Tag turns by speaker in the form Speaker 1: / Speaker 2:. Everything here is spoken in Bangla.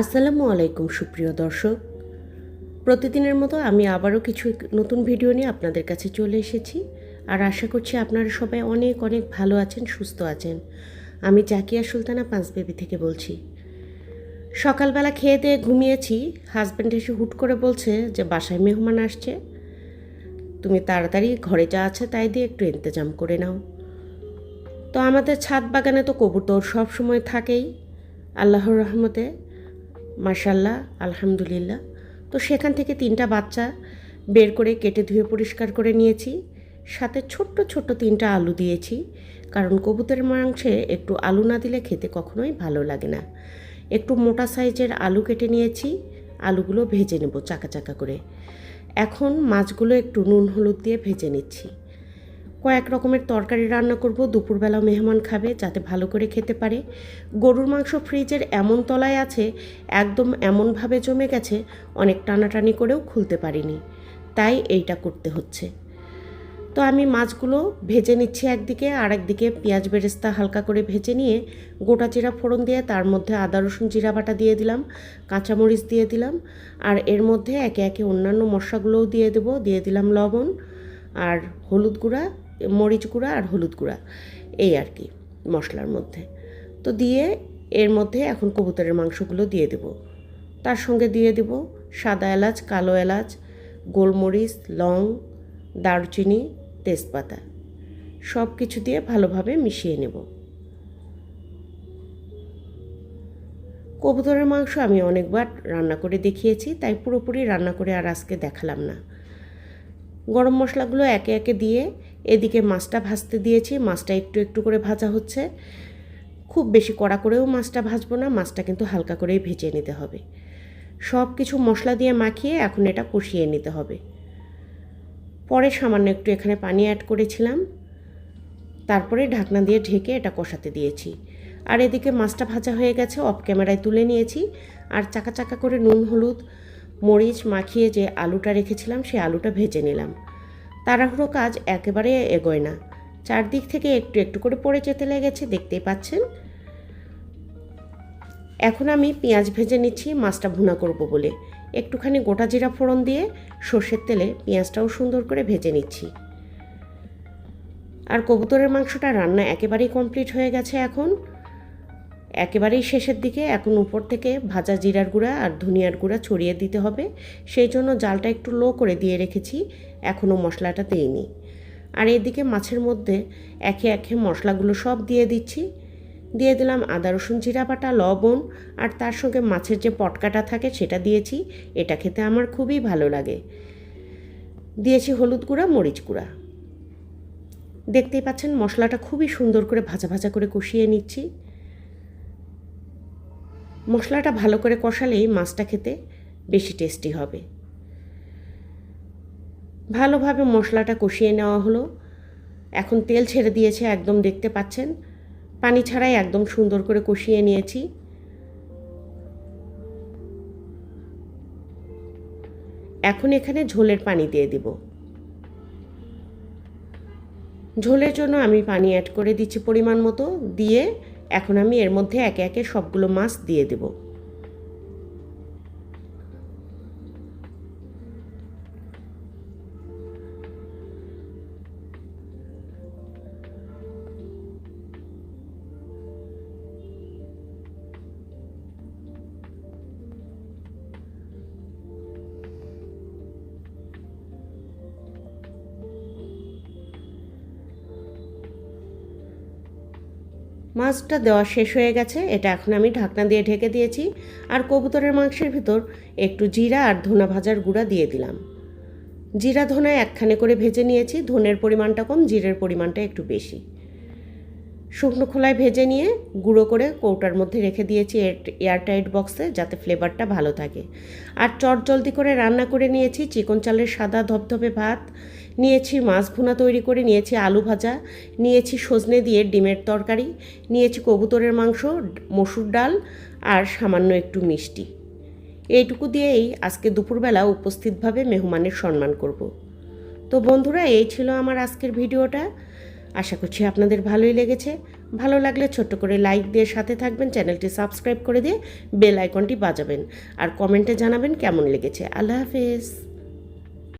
Speaker 1: আসসালামু আলাইকুম, সুপ্রিয় দর্শক। প্রতিদিনের মতো আমি আবারও কিছু নতুন ভিডিও নিয়ে আপনাদের কাছে চলে এসেছি আর আশা করছি আপনারা সবাই অনেক অনেক ভালো আছেন, সুস্থ আছেন। আমি জাকিয়া সুলতানা পাঁচবেবি থেকে বলছি। সকালবেলা খেয়ে দিয়ে ঘুমিয়েছি হাজব্যান্ড এসে হুট করে বলছে যে বাসায় মেহমান আসছে। তুমি তাড়াতাড়ি ঘরে যা আছে তাই দিয়ে একটু ইন্তজাম করে নাও। তো আমাদের ছাদ বাগানে তো কবুতর সব সময় থাকেই, আল্লাহর রহমতে। মার্শাল্লাহ আলহামদুলিল্লাহ। তো সেখান থেকে তিনটা বাচ্চা বের করে কেটে ধুয়ে পরিষ্কার করে নিয়েছি। সাথে ছোট্ট ছোট্ট তিনটা আলু দিয়েছি। কারণ কবুতরের মাংসে একটু আলু না দিলে খেতে কখনোই ভালো লাগে না। একটু মোটা সাইজের আলু কেটে নিয়েছি। আলুগুলো ভেজে নেব চাকা চাকা করে। এখন মাছগুলো একটু নুন হলুদ দিয়ে ভেজে নিচ্ছি। কয়েক রকমের তরকারি রান্না করব, দুপুরবেলা মেহমান খাবে যাতে ভালো করে খেতে পারে। গরুর মাংস ফ্রিজের এমন তলায় আছে, একদম এমনভাবে জমে গেছে, অনেক টানাটানি করেও খুলতে পারিনি। তাই এইটা করতে হচ্ছে। তো আমি মাছগুলো ভেজে নিচ্ছি একদিকে আর একদিকে পেঁয়াজ বেরেস্তা হালকা করে ভেজে নিয়ে গোটা জিরা ফোড়ন দিয়ে তার মধ্যে আদা, রসুন, জিরা বাটা দিয়ে দিলাম, কাঁচামরিচ দিয়ে দিলাম, আর এর মধ্যে একে একে অন্যান্য মশলাগুলোও দিয়ে দেবো, দিয়ে দিলাম লবণ আর হলুদ গুঁড়া মরিচ গুঁড়া আর হলুদ গুঁড়া, এই আর কি, মশলার মধ্যে। তো দিয়ে এর মধ্যে এখন কবুতরের মাংসগুলো দিয়ে দেব। তার সঙ্গে দিয়ে দেব সাদা এলাচ, কালো এলাচ, গোলমরিচ, লং, দারচিনি, তেজপাতা সব কিছু দিয়ে ভালোভাবে মিশিয়ে নেব। কবুতরের মাংস আমি অনেকবার রান্না করে দেখিয়েছি, তাই পুরোপুরি রান্না করে আর আজকে দেখালাম না। গরম মশলাগুলো একে একে দিয়ে এদিকে মাছটা ভাজতে দিয়েছি, মাছটা একটু একটু করে ভাজা হচ্ছে। খুব বেশি কড়া করেও মাছটা ভাজবো না, মাছটা কিন্তু হালকা করেই ভেজে নিতে হবে। সব কিছু মশলা দিয়ে মাখিয়ে এখন এটা কষিয়ে নিতে হবে। পরে সামান্য একটু এখানে পানি অ্যাড করেছিলাম। তারপরে ঢাকনা দিয়ে ঢেকে এটা কষাতে দিয়েছি। আর এদিকে মাছটা ভাজা হয়ে গেছে অফ ক্যামেরায় তুলে নিয়েছি। আর চাকা চাকা করে নুন, হলুদ, মরিচ মাখিয়ে যে আলুটা রেখেছিলাম সেই আলুটা ভেজে নিলাম। তাড়াহুড়ো কাজ একেবারে এগোয় না। চারদিক থেকে একটু একটু করে পড়ে যেতে লেগেছে, দেখতেই পাচ্ছেন। এখন আমি পেঁয়াজ ভেজে নিচ্ছি, মাছটা ভুনা করব বলে। একটুখানি গোটা জিরা ফোড়ন দিয়ে সর্ষের তেলে পেঁয়াজটাও সুন্দর করে ভেজে নিচ্ছি। আর কবুতরের মাংসটা রান্না একেবারেই কমপ্লিট হয়ে গেছে এখন। একেবারেই শেষের দিকে এখন উপর থেকে ভাজা জিরার গুঁড়া আর ধনিয়ার গুঁড়া ছড়িয়ে দিতে হবে। সেই জন্য জালটা একটু লো করে দিয়ে রেখেছি, এখনও মশলাটা দিইনি। আর এদিকে মাছের মধ্যে একে একে মশলাগুলো সব দিয়ে দিচ্ছি। দিয়ে দিলাম আদা, রসুন, জিরা বাটা, লবণ আর তার সঙ্গে মাছের যে পটকাটা থাকে সেটা দিয়েছি। এটা খেতে আমার খুবই ভালো লাগে। দিয়েছি হলুদ গুঁড়া, মরিচ গুঁড়া। দেখতেই পাচ্ছেন মশলাটা খুবই সুন্দর করে ভাজা ভাজা করে কষিয়ে নিচ্ছি। মশলাটা ভালো করে কষালেই মাছটা খেতে বেশি টেস্টি হবে। ভালোভাবে মশলাটা কষিয়ে নেওয়া হলো। এখন তেল ছেড়ে দিয়েছে, একদম দেখতে পাচ্ছেন। পানি ছাড়াই একদম সুন্দর করে কষিয়ে নিয়েছি। এখন এখানে ঝোলের পানি দিয়ে দিব। ঝোলের জন্য আমি পানি অ্যাড করে দিচ্ছি পরিমাণ মতো। দিয়ে এখন আমি এর মধ্যে একে একে সবগুলো মাছ দিয়ে দেবো। মাছটা দেওয়া শেষ হয়ে গেছে, এটা এখন আমি ঢাকনা দিয়ে ঢেকে দিয়েছি। আর কবুতরের মাংসের ভিতর একটু জিরা আর ধনা ভাজার গুঁড়া দিয়ে দিলাম। জিরা ধনা একখানে করে ভেজে নিয়েছি, ধনের পরিমাণটা কম, জিরের পরিমাণটা একটু বেশি। শুকনো খোলায় ভেজে নিয়ে গুঁড়ো করে কৌটার মধ্যে রেখে দিয়েছি এয়ারটাইট বক্সে যাতে ফ্লেভারটা ভালো থাকে। আর চট জলদি করে রান্না করে নিয়েছি, চিকন চালের সাদা ধবধবে ভাত নিয়েছি মাছ ভুনা তৈরি করে, নিয়েছি আলু ভাজা, নিয়েছি সজনে দিয়ে ডিমের তরকারি, নিয়েছি কবুতরের মাংস, মসুর ডাল আর সামান্য একটু মিষ্টি। এইটুকু দিয়েই আজকে দুপুরবেলা উপস্থিতভাবে মেহমানের সম্মান করব। তো বন্ধুরা, এই ছিল আমার আজকের ভিডিওটা। আশা করছি আপনাদের ভালোই লেগেছে। ভালো লাগলে ছোট্ট করে লাইক দিয়ে সাথে থাকবেন, চ্যানেলটি সাবস্ক্রাইব করে দিয়ে বেল আইকনটি বাজাবেন। আর কমেন্টে জানাবেন কেমন লেগেছে। আল্লাহ হাফেজ।